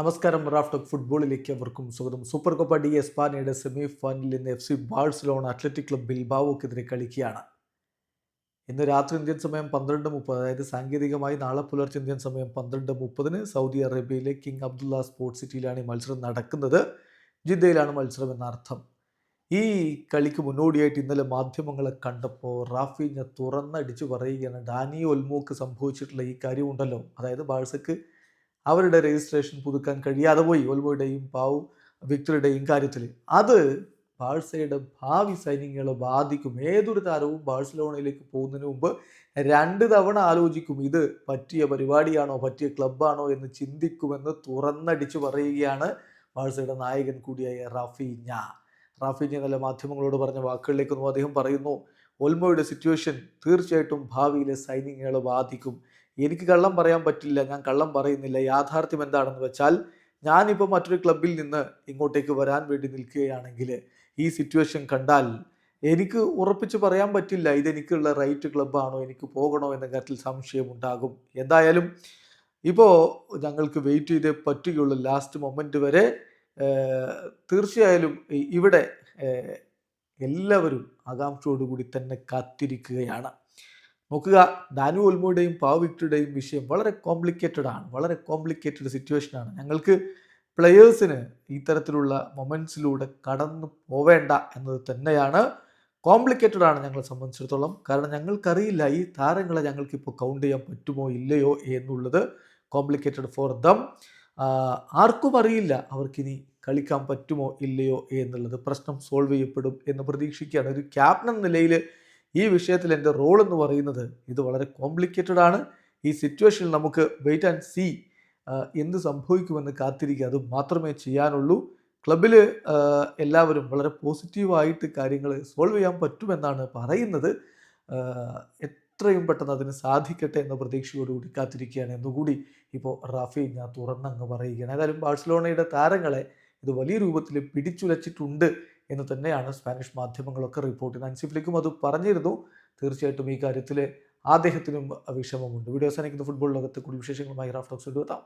നമസ്കാരം റാഫ്റ്റോക്ക് ഫുട്ബോളിലേക്ക് അവർക്കും സ്വാഗതം. സൂപ്പർ കോപ്പ ഡി എസ്പാനയുടെ സെമി ഫൈനലിൽ ഇന്ന് F C Barcelona Athletic Club ബിൽബാവോക്കെതിരെ കളിക്കുകയാണ്. ഇന്ന് രാത്രി ഇന്ത്യൻ സമയം പന്ത്രണ്ട് മുപ്പത് അതായത് സാങ്കേതികമായി നാളെ പുലർച്ചെ ഇന്ത്യൻ സമയം പന്ത്രണ്ട് മുപ്പതിന് സൗദി അറേബ്യയിലെ കിങ് അബ്ദുള്ള സ്പോർട്സ് സിറ്റിയിലാണ് ഈ മത്സരം നടക്കുന്നത്. ജിദ്ദയിലാണ് മത്സരം എന്നർത്ഥം ഈ കളിക്ക് മുന്നോടിയായിട്ട് ഇന്നലെ മാധ്യമങ്ങളെ കണ്ടപ്പോൾ റാഫിഞ്ഞ തുറന്നടിച്ച് പറയുകയാണ് ഡാനി ഒൽമോക്ക് സംഭവിച്ചിട്ടുള്ള ഈ കാര്യമുണ്ടല്ലോ അതായത് ബാഴ്സക്ക് അവരുടെ രജിസ്ട്രേഷൻ പുതുക്കാൻ കഴിയാതെ പോയി ഒൽവോയുടെയും പാവു വിക്ടറുടെയും കാര്യത്തിൽ അത് ബാഴ്സയുടെ ഭാവി സൈനികങ്ങളെ ബാധിക്കും. ഏതൊരു താരവും ബാഴ്സലോണയിലേക്ക് പോകുന്നതിന് മുമ്പ് രണ്ട് തവണ ആലോചിക്കും ഇത് പറ്റിയ പരിപാടിയാണോ പറ്റിയ ക്ലബ്ബാണോ എന്ന് ചിന്തിക്കുമെന്ന് തുറന്നടിച്ച് പറയുകയാണ് ബാഴ്സയുടെ നായകൻ കൂടിയായ റഫീഞ്ഞ. റാഫീഞ്ഞ നല്ല മാധ്യമങ്ങളോട് പറഞ്ഞ വാക്കുകളിലേക്കൊന്നും അദ്ദേഹം പറയുന്നു. ഒൽമോയുടെ സിറ്റുവേഷൻ തീർച്ചയായിട്ടും ഭാവിയിലെ സൈനികങ്ങളെ ബാധിക്കും. എനിക്ക് കള്ളം പറയാൻ പറ്റില്ല ഞാൻ കള്ളം പറയുന്നില്ല യാഥാർത്ഥ്യം എന്താണെന്ന് വെച്ചാൽ ഞാനിപ്പോൾ മറ്റൊരു ക്ലബിൽ നിന്ന് ഇങ്ങോട്ടേക്ക് വരാൻ വേണ്ടി നിൽക്കുകയാണെങ്കിൽ ഈ സിറ്റുവേഷൻ കണ്ടാൽ എനിക്ക് ഉറപ്പിച്ച് പറയാൻ പറ്റില്ല ഇതെനിക്കുള്ള റൈറ്റ് ക്ലബ്ബാണോ എനിക്ക് പോകണോ എന്ന കാര്യത്തിൽ സംശയമുണ്ടാകും എന്തായാലും ഇപ്പോൾ ഞങ്ങൾക്ക് വെയിറ്റ് ചെയ്തേ പറ്റുകയുള്ളൂ. ലാസ്റ്റ് മൊമെന്റ് വരെ തീർച്ചയായാലും ഇവിടെ എല്ലാവരും ആകാംക്ഷയോടുകൂടി തന്നെ കാത്തിരിക്കുകയാണ്. നോക്കുക. ദാനു ഒൽമോയുടെയും പാവ് വിക്ടറുടെയും വിഷയം വളരെ കോംപ്ലിക്കേറ്റഡ് ആണ്. വളരെ കോംപ്ലിക്കേറ്റഡ് സിറ്റുവേഷൻ ആണ്. ഞങ്ങൾക്ക് പ്ലെയേഴ്സിന് ഇത്തരത്തിലുള്ള മൊമെന്റ്സിലൂടെ കടന്നു പോവേണ്ട എന്നത് തന്നെയാണ് കോംപ്ലിക്കേറ്റഡ് ആണ് ഞങ്ങളെ സംബന്ധിച്ചിടത്തോളം. കാരണം ഞങ്ങൾക്കറിയില്ല ഈ താരങ്ങളെ ഞങ്ങൾക്ക് ഇപ്പോൾ കൗണ്ട് ചെയ്യാൻ പറ്റുമോ ഇല്ലയോ എന്നുള്ളത് കോംപ്ലിക്കേറ്റഡ് ഫോർ ദം ആർക്കും അറിയില്ല അവർക്കിനി കളിക്കാൻ പറ്റുമോ ഇല്ലയോ എന്നുള്ളത്. പ്രശ്നം സോൾവ് ചെയ്യപ്പെടും എന്ന് പ്രതീക്ഷിക്കുകയാണ്. ഒരു ക്യാപ്റ്റൻ നിലയിൽ ഈ വിഷയത്തിൽ എന്റെ റോൾ എന്ന് പറയുന്നത് ഇത് വളരെ കോംപ്ലിക്കേറ്റഡ് ആണ്. ഈ സിറ്റുവേഷനിൽ നമുക്ക് വെയിറ്റ് ആൻഡ് സീ എന്ത് സംഭവിക്കുമെന്ന് കാത്തിരിക്കുക. അത് മാത്രമേ ചെയ്യാനുള്ളൂ. ക്ലബിൽ എല്ലാവരും വളരെ പോസിറ്റീവായിട്ട് കാര്യങ്ങൾ സോൾവ് ചെയ്യാൻ പറ്റുമെന്നാണ് പറയുന്നത്. എത്രയും പെട്ടെന്ന് അതിന് സാധിക്കട്ടെ എന്ന പ്രതീക്ഷയോടുകൂടി കാത്തിരിക്കുകയാണ്. എന്നുകൂടി ഇപ്പോൾ റാഫി ഞാൻ തുറന്നങ്ങ് പറയുകയാണ്. ഏതായാലും ബാഴ്സലോണയുടെ താരങ്ങളെ ഇത് വലിയ രൂപത്തിൽ പിടിച്ചുലച്ചിട്ടുണ്ട് എന്ന് തന്നെയാണ് സ്പാനിഷ് മാധ്യമങ്ങളൊക്കെ റിപ്പോർട്ട് ചെയ്യുന്നത്. അൻസിഫ്ലിക്കും അത് പറഞ്ഞിരുന്നു. തീർച്ചയായിട്ടും ഈ കാര്യത്തിൽ അദ്ദേഹത്തിനും വിഷമമുണ്ട്. വീഡിയോ അവസാനിക്കുന്ന. ഫുട്ബോൾ ലോകത്തെ കൂടുതൽ വിശേഷങ്ങളുമായി റാഫ്റ്റോക്സ് എടുത്താം